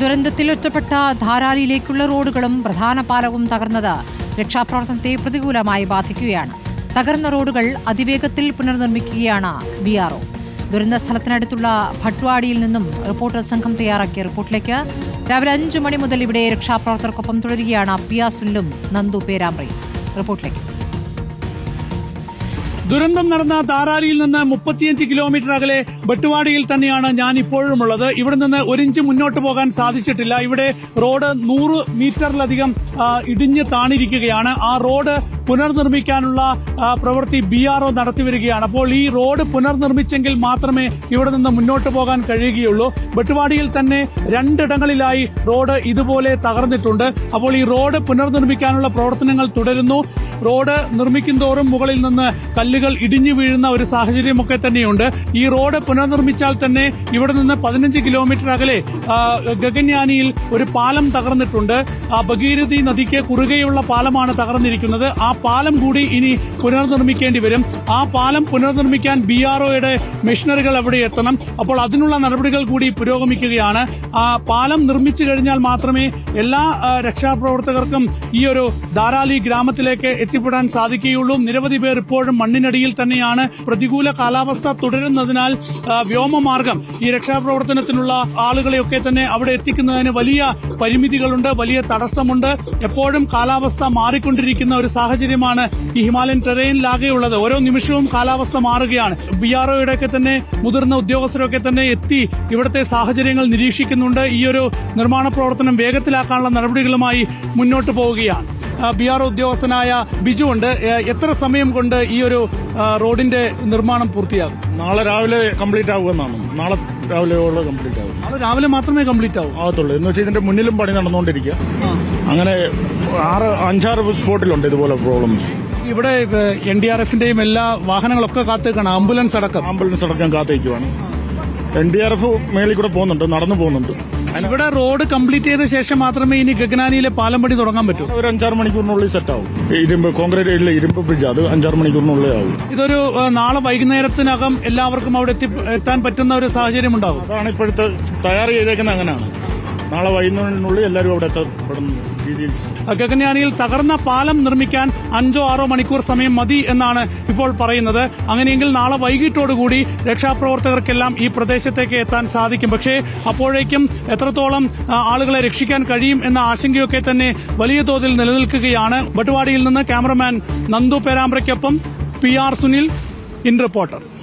ദുരന്തത്തിൽ ഒറ്റപ്പെട്ട ധാരാലിയിലേക്കുള്ള റോഡുകളും പ്രധാന പാലവും തകർന്നത് രക്ഷാപ്രവർത്തനത്തെ പ്രതികൂലമായി ബാധിക്കുകയാണ്. തകർന്ന റോഡുകൾ അതിവേഗത്തിൽ പുനർനിർമ്മിക്കുകയാണ് ബി ആർ ഒ. ദുരന്ത സ്ഥലത്തിനടുത്തുള്ള ഭട്വാടിയിൽ നിന്നും റിപ്പോർട്ടർ സംഘം തയ്യാറാക്കിയ റിപ്പോർട്ടിലേക്ക് രാവിലെ അഞ്ചു മണി മുതൽ ഇവിടെ രക്ഷാപ്രവർത്തകർക്കൊപ്പം തുടരുകയാണ് പിയാസുല്ലും നന്ദു പേരാമ്പ്രയും റിപ്പോർട്ടിലേക്ക്. ദുരന്തം നടന്ന ധാരാലിയിൽ നിന്ന് മുപ്പത്തിയഞ്ച് കിലോമീറ്റർ അകലെ ബട്ടുവാടിയിൽ തന്നെയാണ് ഞാൻ ഇപ്പോഴും ഉള്ളത് ഇവിടെ നിന്ന് ഒരിഞ്ച് മുന്നോട്ട് പോകാൻ സാധിച്ചിട്ടില്ല. ഇവിടെ റോഡ് നൂറ് മീറ്ററിലധികം ഇടിഞ്ഞ് താണിരിക്കുകയാണ്. ആ റോഡ് പുനർനിർമ്മിക്കാനുള്ള പ്രവൃത്തി ബി ആർ ഒ നടത്തിവരികയാണ്. അപ്പോൾ ഈ റോഡ് പുനർനിർമ്മിച്ചെങ്കിൽ മാത്രമേ ഇവിടെ നിന്ന് മുന്നോട്ട് പോകാൻ കഴിയുകയുള്ളൂ. ബട്ടുവാടിയിൽ തന്നെ രണ്ടിടങ്ങളിലായി റോഡ് ഇതുപോലെ തകർന്നിട്ടുണ്ട്. അപ്പോൾ ഈ റോഡ് പുനർനിർമ്മിക്കാനുള്ള പ്രവർത്തനങ്ങൾ തുടരുന്നു. റോഡ് നിർമ്മിക്കുന്തോറും മുകളിൽ നിന്ന് കല്ലുകൾ ഇടിഞ്ഞു വീഴുന്ന ഒരു സാഹചര്യമൊക്കെ തന്നെയുണ്ട്. ഈ റോഡ് പുനർനിർമ്മിച്ചാൽ തന്നെ ഇവിടെ നിന്ന് പതിനഞ്ച് കിലോമീറ്റർ അകലെ ഗഗന്യാനിയിൽ ഒരു പാലം തകർന്നിട്ടുണ്ട്. ഭഗീരഥി നദിക്ക് കുറുകെയുള്ള പാലമാണ് തകർന്നിരിക്കുന്നത്. ആ പാലം കൂടി ഇനി പുനർനിർമ്മിക്കേണ്ടി വരും. ആ പാലം പുനർനിർമ്മിക്കാൻ ബി ആർ ഒയുടെ മെഷീനറികൾ അവിടെ എത്തണം. അപ്പോൾ അതിനുള്ള നടപടികൾ കൂടി പുരോഗമിക്കുകയാണ്. ആ പാലം നിർമ്മിച്ചു കഴിഞ്ഞാൽ മാത്രമേ എല്ലാ രക്ഷാപ്രവർത്തകർക്കും ഈ ഒരു ധാരാലി ഗ്രാമത്തിലേക്ക് എത്തിപ്പെടാൻ സാധിക്കുകയുള്ളൂ. നിരവധി പേർ ഇപ്പോഴും മണ്ണിനടിയിൽ തന്നെയാണ്. പ്രതികൂല കാലാവസ്ഥ തുടരുന്നതിനാൽ വ്യോമമാർഗം ഈ രക്ഷാപ്രവർത്തനത്തിനുള്ള ആളുകളെയൊക്കെ തന്നെ അവിടെ എത്തിക്കുന്നതിന് വലിയ പരിമിതികളുണ്ട് വലിയ തടസ്സമുണ്ട്. എപ്പോഴും കാലാവസ്ഥ മാറിക്കൊണ്ടിരിക്കുന്ന ഒരു സാഹചര്യമാണ് ഈ ഹിമാലയൻ ടെറൈനിലാകെയുള്ളത്. ഓരോ നിമിഷവും കാലാവസ്ഥ മാറുകയാണ്. ബി ആർ ഒയുടെ തന്നെ മുതിർന്ന ഉദ്യോഗസ്ഥരൊക്കെ തന്നെ എത്തി ഇവിടുത്തെ സാഹചര്യങ്ങൾ നിരീക്ഷിക്കുന്നുണ്ട്. ഈ ഒരു നിർമ്മാണ പ്രവർത്തനം വേഗത്തിലാക്കാനുള്ള നടപടികളുമായി മുന്നോട്ട് പോവുകയാണ്. ബി ആർ ഉദ്യോഗസ്ഥനായ ബിജു ഉണ്ട്. എത്ര സമയം കൊണ്ട് ഈ ഒരു റോഡിന്റെ നിർമ്മാണം പൂർത്തിയാകും? നാളെ രാവിലെ കംപ്ലീറ്റ് ആകുമെന്നാണ് നാളെ രാവിലെയോളം കംപ്ലീറ്റ് ആവും. അത് രാവിലെ മാത്രമേ കംപ്ലീറ്റ് ആവും. ആകത്തുള്ളൂ. എന്ന് വെച്ചാൽ ഇതിന്റെ മുന്നിലും പണി നടന്നുകൊണ്ടിരിക്കുക അങ്ങനെ ആറ് അഞ്ചാറ് സ്പോട്ടിലുണ്ട് ഇതുപോലെ പ്രോബ്ലംസ് ഇവിടെ എൻ ഡി ആർ എഫിന്റെയും എല്ലാ വാഹനങ്ങളൊക്കെ കാത്തേക്കാണ്. ആംബുലൻസ് അടക്കം. ആംബുലൻസ് അടക്കം കാത്തേക്കുവാണ്. എൻ ഡി ആർ എഫ് മേളിൽ കൂടെ പോകുന്നുണ്ട് നടന്നു പോകുന്നുണ്ട്. ഇവിടെ റോഡ് കംപ്ലീറ്റ് ചെയ്ത ശേഷം മാത്രമേ ഇനി ഗഗനാനിയിലെ പാലം പണി തുടങ്ങാൻ പറ്റൂ. ഒരു അഞ്ചാറ് മണിക്കൂറിനുള്ളിൽ സെറ്റ് ആവും ഇരുമ്പ് കോൺക്രീറ്റ് ഇല്ല ഇരുമ്പ് ബ്രിഡ്ജ് അത് അഞ്ചാറ് മണിക്കൂറിനുള്ളിൽ ആവും. ഇതൊരു നാളെ വൈകുന്നേരത്തിനകം എല്ലാവർക്കും അവിടെ എത്തി എത്താൻ പറ്റുന്ന ഒരു സാഹചര്യം ഉണ്ടാവും അതാണ് ഇപ്പോഴത്തെ തയ്യാർ ചെയ്തേക്കുന്നത് അങ്ങനെയാണ്. നാളെ വൈകുന്നേരത്തിനുള്ളിൽ എല്ലാവരും അവിടെ എത്തപ്പെടുന്ന. രീതിയിൽ തകർന്ന പാലം നിർമ്മിക്കാൻ അഞ്ചോ ആറോ മണിക്കൂർ സമയം മതി എന്നാണ് ഇപ്പോൾ പറയുന്നത്. അങ്ങനെയെങ്കിൽ നാളെ വൈകിട്ടോടുകൂടി രക്ഷാപ്രവർത്തകർക്കെല്ലാം ഈ പ്രദേശത്തേക്ക് എത്താൻ സാധിക്കും. പക്ഷേ അപ്പോഴേക്കും എത്രത്തോളം ആളുകളെ രക്ഷിക്കാൻ കഴിയും എന്ന ആശങ്കയൊക്കെ തന്നെ വലിയ തോതിൽ നിലനിൽക്കുകയാണ്. ബട്ടുവാടിയിൽ നിന്ന് cameraman Nandu പേരാമ്പ്രയ്ക്കൊപ്പം P R Sunil in reporter.